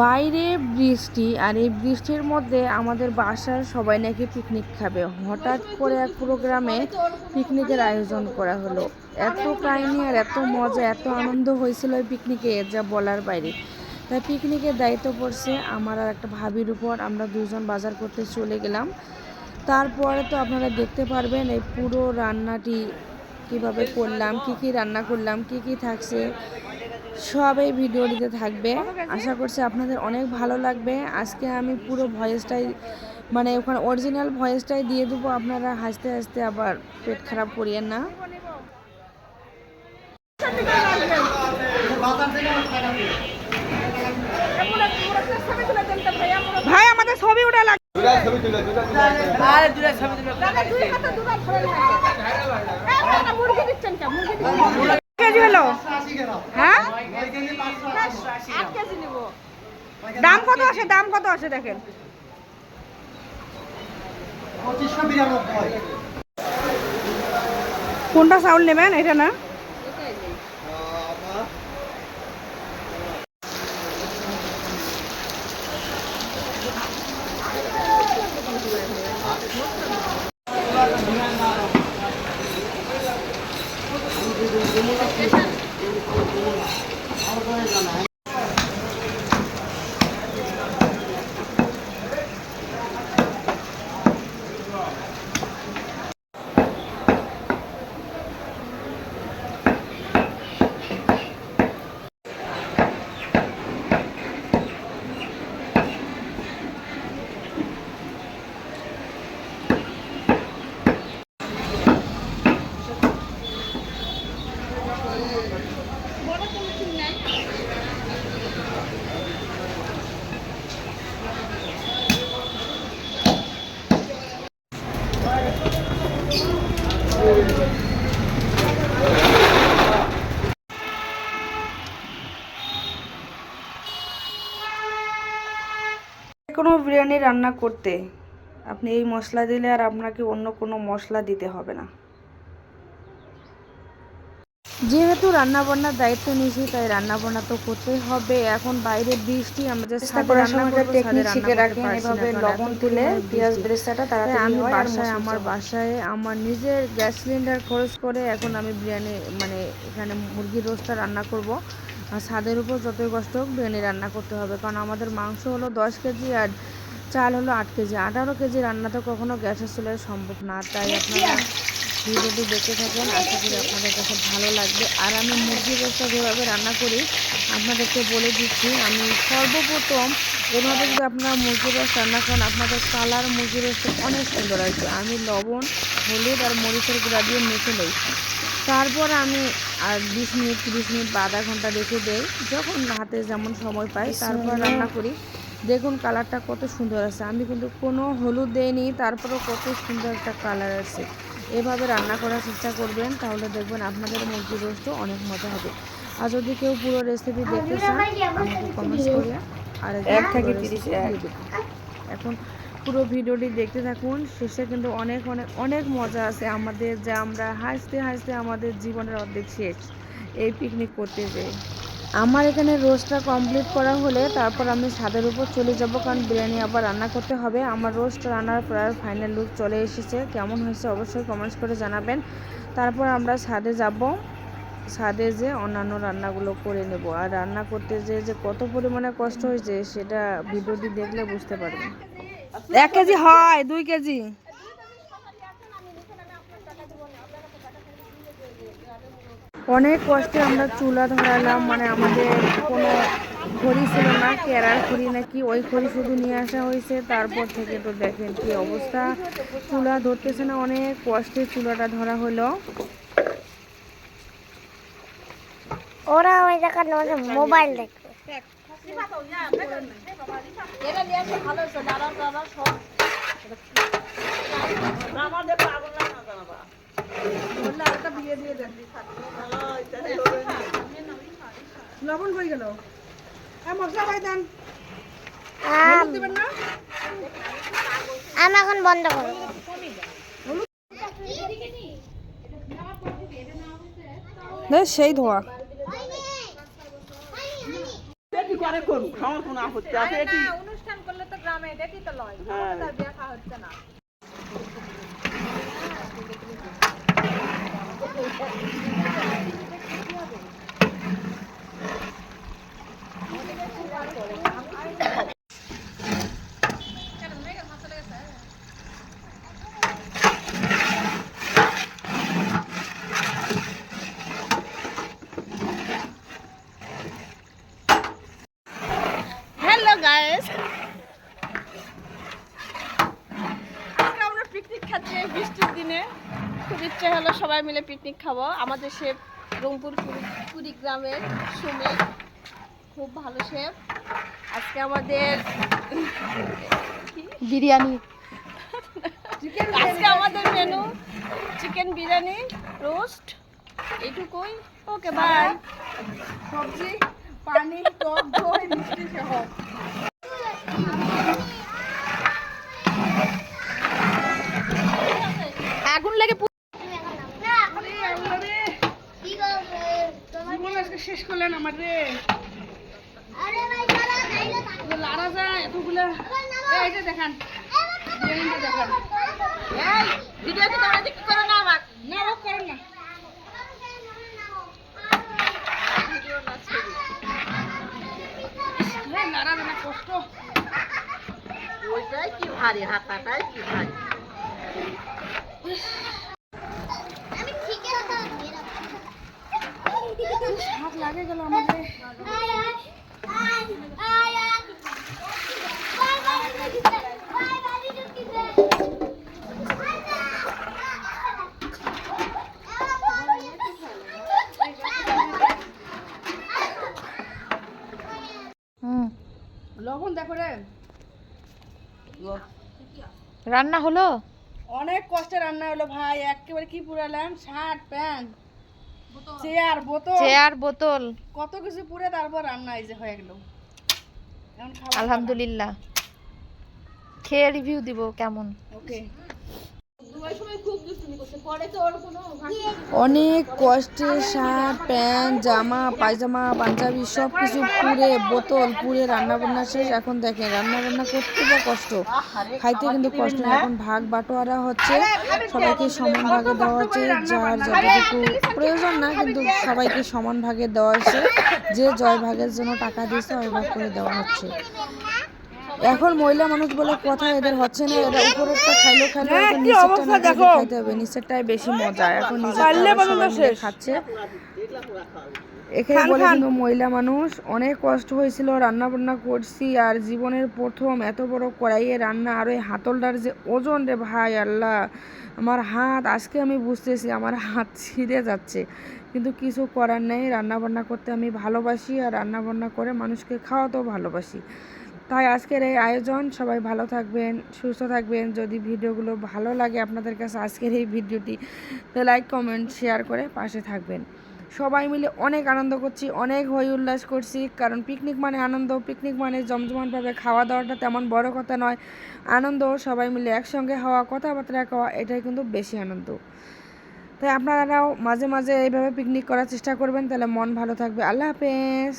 বাইরে বৃষ্টি আর এই বৃষ্টির মধ্যে আমাদের বাসার সবাই নাকি পিকনিক খাবে। হঠাৎ করে এক প্রোগ্রামে পিকনিকের আয়োজন করা হলো। এত কাহিনী আর এত মজা, এত আনন্দ হয়েছিল ওই পিকনিকে যা বলার বাইরে। তাই পিকনিকের দায়িত্ব পড়ছে আমার আর একটা ভাবির উপর। আমরা দুজন বাজার করতে চলে গেলাম। তারপরে তো আপনারা দেখতে পারবেন এই পুরো রান্নাটি কীভাবে করলাম, কি কি রান্না করলাম, কি কি থাকছে। সব এই ভিডিওটিতে থাকবে। আশা করছি আপনাদের অনেক ভালো লাগবে। আজকে আমি পুরো ভয়েসটাই মানে ওখানে অরিজিনাল ভয়েসটাই দিয়ে দেবো। আপনারা হাসতে হাসতে আবার পেট খারাপ করিয়েন না। ভাই আমাদের ছবি উঠে লাগে দুটা তুলে আরে দূরে ছবি তুলো কেজি হলো হ্যাঁ দাম কত আসে দাম কত আসে দেখেন কোনটা চাউল নেবেন? এটা না? কোনো বিরিয়ানি রান্না করতে আপনি এই মশলা দিলে আর আপনাকে অন্য কোনো মশলা দিতে হবে না। যেহেতু রান্না বান্নার দায়িত্ব নিয়েছি তাই রান্না বান্না তো করতেই হবে। এখন বাইরে বৃষ্টি করব টেকনিক শিখে রাখেন এভাবে লবণ তুলে পেঁয়াজ বেরেস্তাটা তাড়াতাড়ি আমি বাসায় আমার বাসায় আমার নিজের গ্যাস সিলিন্ডার খরচ করে এখন আমি বিরিয়ানি মানে এখানে মুরগির রোস্টটা রান্না করব। আর ছাদের উপর যতই কষ্ট হোক বিরিয়ানি রান্না করতে হবে। কারণ আমাদের মাংস হলো দশ কেজি আর চাল হলো আট কেজি। আঠারো কেজি রান্না তো কখনো গ্যাসের চুলায় সম্ভব না। তাই আপনারা ভিডিওটি দেখতে থাকেন। আশা করি আপনাদের কাছে ভালো লাগবে। আর আমি মুরগি রোস্টটা যেভাবে রান্না করি, আপনাদেরকে বলে দিচ্ছি, আমি সর্বপ্রথম এভাবে যদি আপনারা মুরগি রোস্ট রান্না করেন, আপনাদের কালার মুরগি রোস্ট অনেক সুন্দর আসবে। আমি লবণ, হলুদ আর মরিচের গুঁড়া দিয়ে মেখে নেই। তারপর আমি আর বিশ মিনিট তিরিশ মিনিট বা আধা ঘণ্টা রেখে দেই। যখন হাতে যেমন সময় পাই তারপর রান্না করি। দেখুন কালারটা কত সুন্দর আছে। আমি কিন্তু কোনো হলুদ দেইনি তারপরেও কত সুন্দর একটা কালার আছে। এভাবে রান্না করার চেষ্টা করবেন তাহলে দেখবেন আপনাদের মুরগির রোস্টও অনেক মজা হবে। আর যদি কেউ পুরো রেসিপি দেখতে চান আমাকে কমেন্টস করে আর এক থেকে তিরিশ এখন পুরো ভিডিওটি দেখতে থাকুন। শেষে কিন্তু অনেক অনেক অনেক মজা আছে আমাদের যে আমরা হাসতে হাসতে আমাদের জীবনের অর্ধেক শেষ এই পিকনিক করতে যেয়ে। আমার এখানে রোস্টটা কমপ্লিট করা হলে তারপর আমি ছাদের উপর চলে যাব কারণ বিরিয়ানি আবার রান্না করতে হবে। আমার রোস্ট রান্নার প্রায় ফাইনাল লুক চলে এসেছে। কেমন হয়েছে অবশ্যই কমেন্টস করে জানাবেন। তারপর আমরা ছাদে যাব। ছাদে যে অন্যান্য রান্নাগুলো করে নেব। আর রান্না করতে যে যে কত পরিমাণে কষ্ট হয়েছে সেটা ভিডিওটি দেখলে বুঝতে পারবেন। এক কেজি হয়, দুই কেজি। অনেক কষ্টে আমরা চুলা ধরালাম মানে আমাদের কোনো খড়ি ছিল না, কেরার খড়ি নাকি, ওই খড়ি শুধু নিয়ে আসা হয়েছে। তারপর থেকে তো দেখেন কি অবস্থা, চুলা ধরতেছে না, অনেক কষ্টে চুলাটা ধরা হলো। ওরা ওই জায়গায় মোবাইল দেখবে। লবণ হয়ে গেল। মশলা ভাই দেন আম- না? আমি এখন বন্ধ করব সেই ধোয়া। গ্রামে করুক আমার কোনো আপত্তি আছে এটি? অনুষ্ঠান করলে তো গ্রামে দেখি তো লয়। হ্যাঁ। তার দেখা হচ্ছে না। হ্যালো গাইস আজকে আমরা পিকনিক খাচ্ছি এই বৃষ্টির দিনে ইচ্ছে হলো সবাই মিলে পিকনিক খাব। আমাদের শেফ রংপুর কুড়ি- কুড়িগ্রামের সুমিত। খুব ভালো শেফ আজকে আমাদের বিরিয়ানি। আজকে আমাদের মেনু চিকেন বিরিয়ানি রোস্ট এইটুকুই। ওকে বাই সবজি পানি টক দই মিষ্টি সহ আগুন লেগে পু- জীবন আজকে শেষ করলেন আমার রে আরে ভাই চলো খাইলো লারা যায় এতগুলা এই যে দেখান। বিরিয়ানিটা দেখান। এই ভিডিও কি তোমরা দেখতে করো না আমাক না ও করো না। ভিডিও না ছেড়ে এই লারা না কষ্ট। ওইটাই কি ভারী হাতাটাই কি ভারী। আমি ঠিকই কথা হাত লাগে গেল আমাদের। লবণ দেখো রে। রান্না হলো? অনেক কষ্টে রান্না হলো ভাই একেবারে কি পুরালাম শার্ট প্যান্ট চেয়ার বোতল। চেয়ার বোতল। কত কিছু পুরে তারপর রান্না এই যে হয়ে গেল। আলহামদুলিল্লাহ। খেয়ে রিভিউ দিব কেমন। ওকে অনেক কষ্টে শার্ট প্যান্ট জামা পায়জামা পাঞ্জাবি সব কিছু পুড়ে বোতল পুড়ে রান্না বান্না শেষ। এখন দেখেন রান্না বান্না করতে যা কষ্ট। খাইতে কিন্তু কষ্ট না। এখন ভাগ বাটোয়ারা হচ্ছে। সবাইকে সমান ভাগে দেওয়া হচ্ছে। যার যতটুকু প্রয়োজন না কিন্তু সবাইকে সমান ভাগে দেওয়া হচ্ছে যে জয় ভাগের জন্য টাকা দিয়েছে ওই ভাগ করে দেওয়া হচ্ছে। এখন মহিলা মানুষ বলে কথা এদের হচ্ছে না এরা উপরেরটা খাইলো খাইলো এখন নিচেরটা না খাইতে হবে নিচেরটাই বেশি মজা এখন নিচেরটা খাচ্ছে। এখানে বলে কিন্তু মহিলা মানুষ অনেক কষ্ট হয়েছিল রান্না বান্না করছি আর জীবনের প্রথম এত বড় কড়াইয়ে রান্না আর ওই হাতলটার যে ওজন রে ভাই আল্লাহ। আমার হাত আজকে আমি বুঝতেছি আমার হাত ছিঁড়ে যাচ্ছে। কিন্তু কিছু করার নেই রান্না বান্না করতে আমি ভালোবাসি আর রান্না বান্না করে মানুষকে খাওয়াতেও ভালোবাসি। তাই আজকের এই আয়োজন, সবাই ভালো থাকবেন, সুস্থ থাকবেন। যদি ভিডিওগুলো ভালো লাগে আপনাদের কাছে আজকের এই ভিডিওটি, তো লাইক কমেন্ট শেয়ার করে পাশে থাকবেন। সবাই মিলে অনেক আনন্দ করছি, অনেক হই উল্লাস করছি, কারণ পিকনিক মানে আনন্দ পিকনিক মানে জমজমাটভাবে খাওয়া দাওয়াটা তেমন বড় কথা নয়। আনন্দ, সবাই মিলে একসঙ্গে হওয়া, কথাবার্তা খাওয়া এটাই কিন্তু বেশি আনন্দ। তাই আপনারাও মাঝে মাঝে এইভাবে পিকনিক করার চেষ্টা করবেন, তাহলে মন ভালো থাকবে। আল্লাহ হাফেজ।